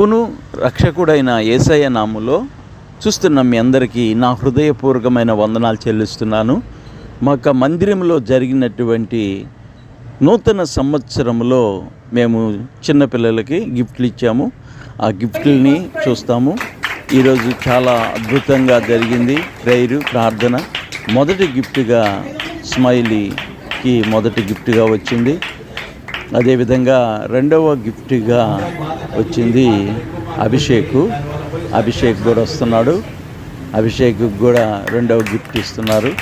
అవును రక్షకుడైన ఏసయ్య నాములో చూస్తున్న మీ అందరికీ. నా హృదయపూర్వకమైన వందనాలు చెల్లిస్తున్నాను. మా యొక్క మందిరంలో జరిగినటువంటి నూతన సంవత్సరంలో మేము చిన్నపిల్లలకి గిఫ్ట్లు ఇచ్చాము. ఆ గిఫ్ట్లని చూస్తాము. ఈరోజు చాలా అద్భుతంగా జరిగింది. ప్రేయరు ప్రార్థన. మొదటి గిఫ్ట్గా స్మైలీకి మొదటి గిఫ్ట్గా వచ్చింది. అదేవిధంగా రెండవ గిఫ్ట్గా వచ్చింది అభిషేక్. అభిషేక్ కూడా వస్తున్నాడు. అభిషేక్ కూడా రెండవ గిఫ్ట్ ఇస్తున్నారు.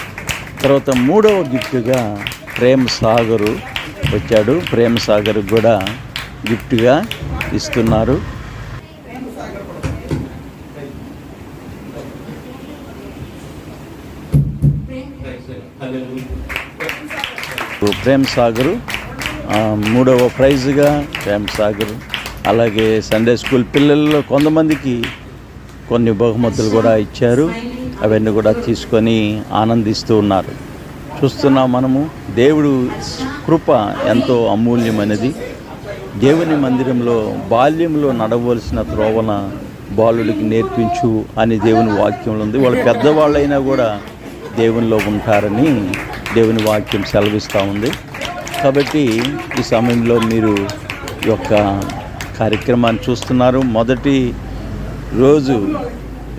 తర్వాత మూడవ గిఫ్ట్గా ప్రేమ్ సాగరు వచ్చాడు. ప్రేమ్ సాగర్ కూడా గిఫ్ట్గా ఇస్తున్నారు. ప్రేమ్ సాగరు. మూడవ ప్రైజ్గా ప్రేమ్ సాగర్ అలాగే సండే స్కూల్ పిల్లల్లో కొంతమందికి కొన్ని బహుమతులు కూడా ఇచ్చారు. అవన్నీ కూడా తీసుకొని ఆనందిస్తూ ఉన్నారు. చూస్తున్నాం మనము దేవుడు కృప ఎంతో అమూల్యమైనది. దేవుని మందిరంలో బాల్యంలో నడవలసిన త్రోవన బాలుడికి నేర్పించు అని దేవుని వాక్యంలో ఉంది. వాళ్ళు పెద్దవాళ్ళైనా కూడా దేవునిలో ఉంటారని దేవుని వాక్యం సెలవిస్తూ ఉంది. కాబట్టి ఈ సమయంలో మీరు ఈ యొక్క కార్యక్రమాన్ని చూస్తున్నారు. మొదటి రోజు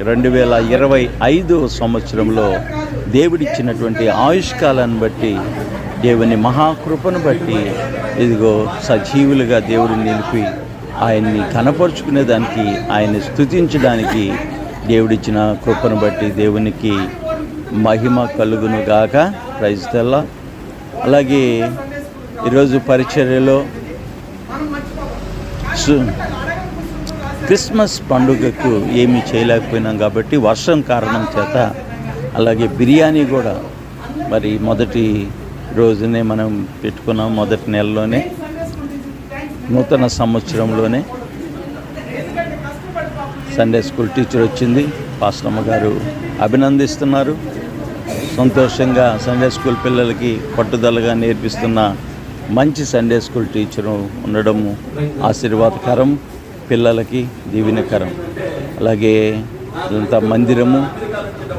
రెండు వేల ఇరవై ఐదు సంవత్సరంలో దేవుడిచ్చినటువంటి ఆయుష్కాలాన్ని బట్టి దేవుని మహాకృపను బట్టి ఇదిగో సజీవులుగా దేవుడిని నిలిపి ఆయన్ని కనపరుచుకునేదానికి ఆయన్ని స్తుతించడానికి దేవుడిచ్చిన కృపను బట్టి దేవునికి మహిమ కలుగును గాక. ప్రైజ్ అలాగే ఈరోజు పరిచర్యలో క్రిస్మస్ పండుగకు ఏమీ చేయలేకపోయినాం కాబట్టి వర్షం కారణం చేత అలాగే బిర్యానీ కూడా మరి మొదటి రోజునే మనం పెట్టుకున్నాం మొదటి నెలలోనే. నూతన సంవత్సరంలోనే. సండే స్కూల్ టీచర్ వచ్చింది. పాస్టమ్మ గారు అభినందిస్తున్నారు. సంతోషంగా సండే స్కూల్ పిల్లలకి పట్టుదలగా నేర్పిస్తున్న మంచి సండే స్కూల్ టీచరు ఉండడము ఆశీర్వాదకరం పిల్లలకి దీవెనకరం. అలాగే ఇదంతా మందిరము.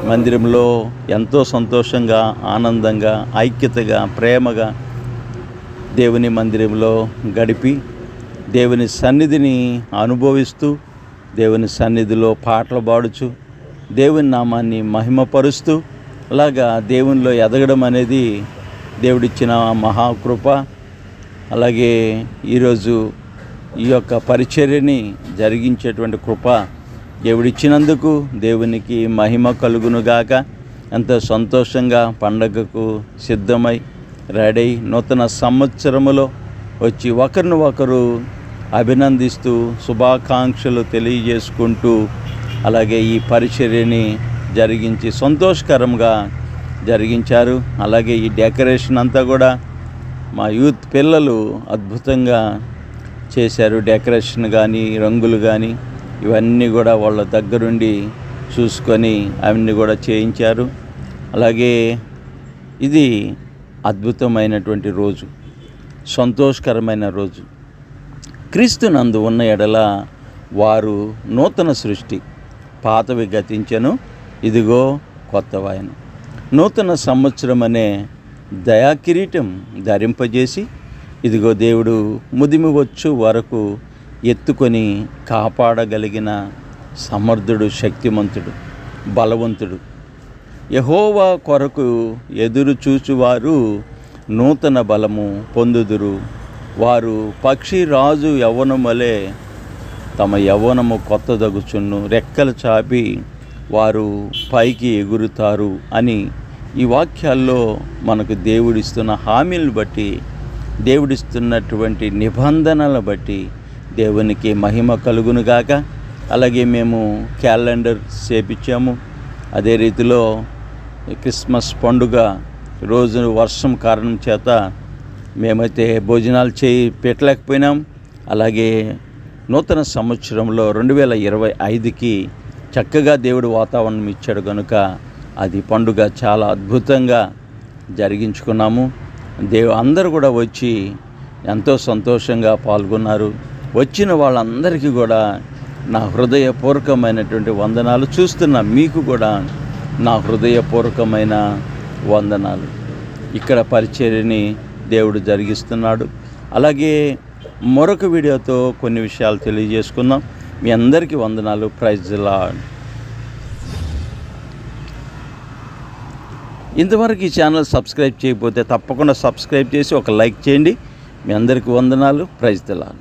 మందిరంలో ఎంతో సంతోషంగా ఆనందంగా ఐక్యతగా ప్రేమగా దేవుని మందిరంలో గడిపి దేవుని సన్నిధిని అనుభవిస్తూ దేవుని సన్నిధిలో పాటలు పాడుచు దేవుని నామాన్ని మహిమపరుస్తూ అలాగా దేవునిలో ఎదగడం అనేది దేవుడిచ్చిన మహాకృప. అలాగే ఈరోజు ఈ యొక్క పరిచర్యని జరిగించేటువంటి కృప దేవుడిచ్చినందుకు దేవునికి మహిమ కలుగునుగాక. ఎంతో సంతోషంగా పండగకు సిద్ధమై రెడీ నూతన సంవత్సరములో వచ్చి ఒకరిని ఒకరు అభినందిస్తూ శుభాకాంక్షలు తెలియజేసుకుంటూ అలాగే ఈ పరిచర్యని జరిగించి సంతోషకరంగా జరిగించారు. అలాగే ఈ డెకరేషన్ అంతా కూడా మా యూత్ పిల్లలు అద్భుతంగా చేశారు. డెకరేషన్ కానీ రంగులు కానీ ఇవన్నీ కూడా వాళ్ళ దగ్గరుండి చూసుకొని అవన్నీ కూడా చేయించారు. అలాగే ఇది అద్భుతమైనటువంటి రోజు. సంతోషకరమైన రోజు. క్రీస్తునందు ఉన్న ఎడల వారు నూతన సృష్టి. పాతవి గతించను ఇదిగో కొత్త వాయను. నూతన సంవత్సరం అనే దయాకిరీటం ధరింపజేసి ఇదిగో దేవుడు ముదిమి వచ్చు వరకు ఎత్తుకొని కాపాడగలిగిన సమర్థుడు శక్తిమంతుడు బలవంతుడు. యహోవా కొరకు ఎదురు చూచువారు నూతన బలము పొందుదురు. వారు పక్షి రాజు యవ్వనమలే తమ యవ్వనము కొత్తదగుచున్ను రెక్కలు చాపి వారు పైకి ఎగురుతారు అని ఈ వాక్యాల్లో మనకు దేవుడిస్తున్న హామీలను బట్టి దేవుడిస్తున్నటువంటి నిబంధనలను బట్టి దేవునికి మహిమ కలుగునుగాక అలాగే మేము క్యాలెండర్ చేపించాము. అదే రీతిలో క్రిస్మస్ పండుగ రోజు వర్షం కారణం చేత మేమైతే భోజనాలు చేయి పెట్టలేకపోయినాం. అలాగే నూతన సంవత్సరంలో రెండు వేల ఇరవై ఐదుకి చక్కగా దేవుడు వాతావరణం ఇచ్చాడు కనుక అది పండుగ చాలా అద్భుతంగా జరిగించుకున్నాము. దేవు అందరూ కూడా వచ్చి ఎంతో సంతోషంగా పాల్గొన్నారు. వచ్చిన వాళ్ళందరికీ కూడా నా హృదయపూర్వకమైనటువంటి వందనాలు. చూస్తున్న మీకు కూడా నా హృదయపూర్వకమైన వందనాలు. ఇక్కడ పరిచర్యని దేవుడు జరిగిస్తున్నాడు. అలాగే మరొక వీడియోతో కొన్ని విషయాలు తెలియజేసుకుందాం. మీ అందరికీ వందనాలు. ప్రైజ్ లాడ్ ఇంతవరకు ఈ ఛానల్ సబ్స్క్రైబ్ చేయకపోతే తప్పకుండా సబ్స్క్రైబ్ చేసి ఒక లైక్ చేయండి. మీ అందరికీ వందనాలు. Praise lord